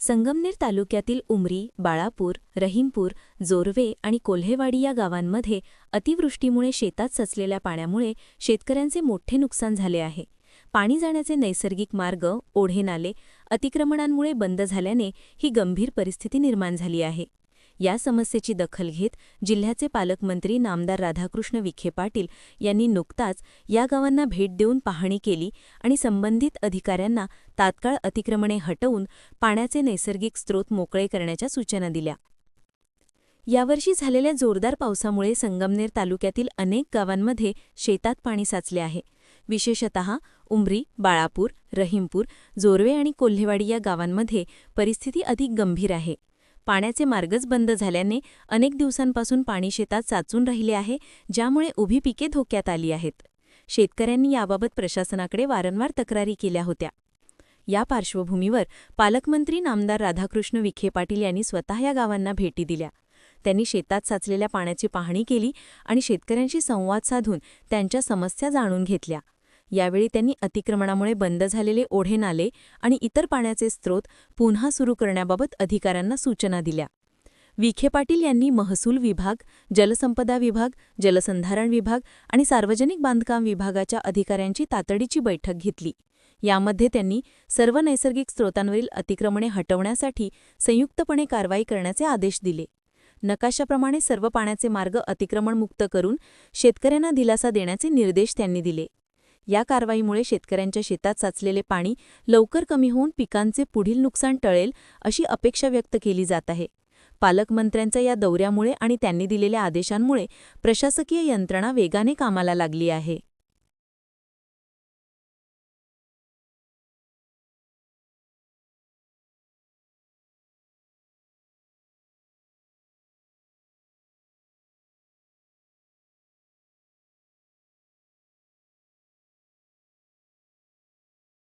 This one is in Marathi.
संगमनेर तालुक्यातील उमरी बाळापूर रहीमपूर जोरवे आणि कोल्हेवाडी या गावांमध्ये अतिवृष्टीमुळे शेतात सचलेल्या पाण्यामुळे शेतकऱ्यांचे मोठे नुकसान झाले आहे. पाणी जाण्याचे नैसर्गिक मार्ग ओढे नाले अतिक्रमणांमुळे बंद झाल्याने ही गंभीर परिस्थिती निर्माण झाली आहे. या समस्येची दखल घेत जिल्ह्याचे पालकमंत्री नामदार राधाकृष्ण विखे पाटील यांनी नुकताच या गावांना भेट देऊन पाहणी केली आणि संबंधित अधिकाऱ्यांना तात्काळ अतिक्रमणे हटवून पाण्याचे नैसर्गिक स्रोत मोकळे करण्याच्या सूचना दिल्या. यावर्षी झालेल्या जोरदार पावसामुळे संगमनेर तालुक्यातील अनेक गावांमध्ये शेतात पाणी साचले आहे. विशेषतः उमरी बाळापूर रहीमपूर जोरवे आणि कोल्हेवाडी या गावांमध्ये परिस्थिती अधिक गंभीर आहे. पाण्याचे मार्गच बंद झाल्याने अनेक दिवसांपासून पाणी शेतात साचून राहिले आहे ज्यामुळे उभी पिके धोक्यात आली आहेत. शेतकऱ्यांनी याबाबत प्रशासनाकडे वारंवार तक्रारी केल्या होत्या. या पार्श्वभूमीवर पालकमंत्री नामदार राधाकृष्ण विखे पाटील यांनी स्वतः या गावांना भेटी दिल्या. त्यांनी शेतात साचलेल्या पाण्याची पाहणी केली आणि शेतकऱ्यांशी संवाद साधून त्यांच्या समस्या जाणून घेतल्या. यावेळी त्यांनी अतिक्रमणामुळे बंद झालेले ओढे नाले आणि इतर पाण्याचे स्रोत पुन्हा सुरू करण्याबाबत अधिकाऱ्यांना सूचना दिल्या. विखे पाटील यांनी महसूल विभाग जलसंपदा विभाग जलसंधारण विभाग आणि सार्वजनिक बांधकाम विभागाच्या अधिकाऱ्यांची तातडीची बैठक घेतली. यामध्ये त्यांनी सर्व नैसर्गिक स्रोतांवरील अतिक्रमणे हटवण्यासाठी संयुक्तपणे कारवाई करण्याचे आदेश दिले. नकाशाप्रमाणे सर्व पाण्याचे मार्ग अतिक्रमणमुक्त करून शेतकऱ्यांना दिलासा देण्याचे निर्देश त्यांनी दिले. या कारवाईमुळे शेतकऱ्यांच्या शेतात साचलेले पाणी लवकर कमी होऊन पिकांचे पुढील नुकसान टळेल अशी अपेक्षा व्यक्त केली जात आहे. पालकमंत्र्यांच्या या दौऱ्यामुळे आणि त्यांनी दिलेल्या आदेशांमुळे प्रशासकीय यंत्रणा वेगाने कामाला लागली आहे.